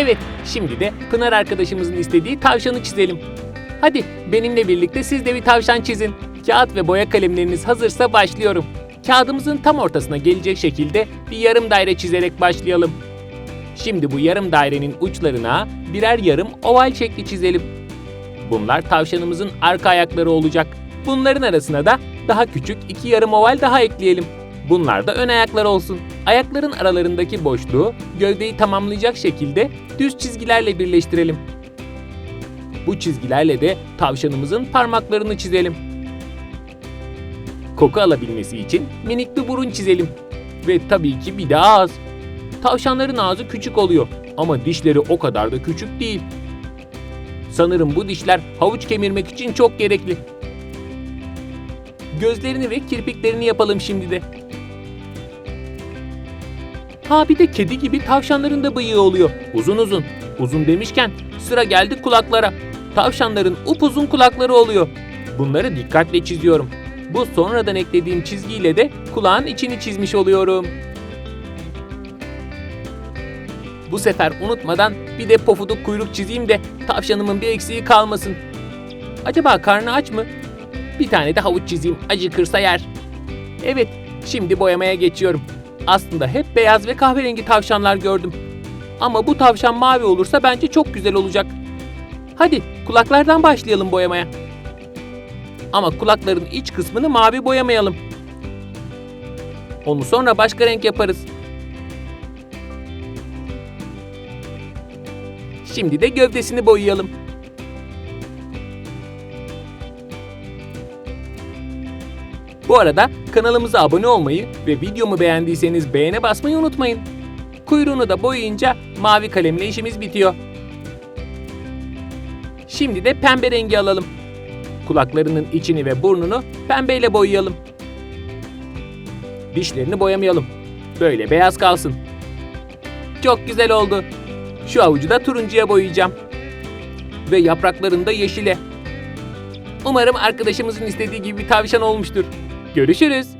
Evet, şimdi de Pınar arkadaşımızın istediği tavşanı çizelim. Hadi benimle birlikte siz de bir tavşan çizin. Kağıt ve boya kalemleriniz hazırsa başlıyorum. Kağıdımızın tam ortasına gelecek şekilde bir yarım daire çizerek başlayalım. Şimdi bu yarım dairenin uçlarına birer yarım oval şekli çizelim. Bunlar tavşanımızın arka ayakları olacak. Bunların arasına da daha küçük iki yarım oval daha ekleyelim. Bunlar da ön ayaklar olsun. Ayakların aralarındaki boşluğu gövdeyi tamamlayacak şekilde düz çizgilerle birleştirelim. Bu çizgilerle de tavşanımızın parmaklarını çizelim. Koku alabilmesi için minik bir burun çizelim. Ve tabii ki bir de ağız. Tavşanların ağzı küçük oluyor ama dişleri o kadar da küçük değil. Sanırım bu dişler havuç kemirmek için çok gerekli. Gözlerini ve kirpiklerini yapalım şimdi de. Ha bir de kedi gibi tavşanların da bıyığı oluyor. Uzun uzun. Uzun demişken sıra geldi kulaklara. Tavşanların upuzun kulakları oluyor. Bunları dikkatle çiziyorum. Bu sonradan eklediğim çizgiyle de kulağın içini çizmiş oluyorum. Bu sefer unutmadan bir de pofuduk kuyruk çizeyim de tavşanımın bir eksiği kalmasın. Acaba karnı aç mı? Bir tane de havuç çizeyim acıkırsa yer. Evet, şimdi boyamaya geçiyorum. Aslında hep beyaz ve kahverengi tavşanlar gördüm. Ama bu tavşan mavi olursa bence çok güzel olacak. Hadi kulaklardan başlayalım boyamaya. Ama kulakların iç kısmını mavi boyamayalım. Onu sonra başka renk yaparız. Şimdi de gövdesini boyayalım. Bu arada kanalımıza abone olmayı ve videomu beğendiyseniz beğene basmayı unutmayın. Kuyruğunu da boyayınca mavi kalemle işimiz bitiyor. Şimdi de pembe rengi alalım. Kulaklarının içini ve burnunu pembeyle boyayalım. Dişlerini boyamayalım. Böyle beyaz kalsın. Çok güzel oldu. Şu avucu da turuncuya boyayacağım. Ve yapraklarını da yeşile. Umarım arkadaşımızın istediği gibi bir tavşan olmuştur. Görüşürüz.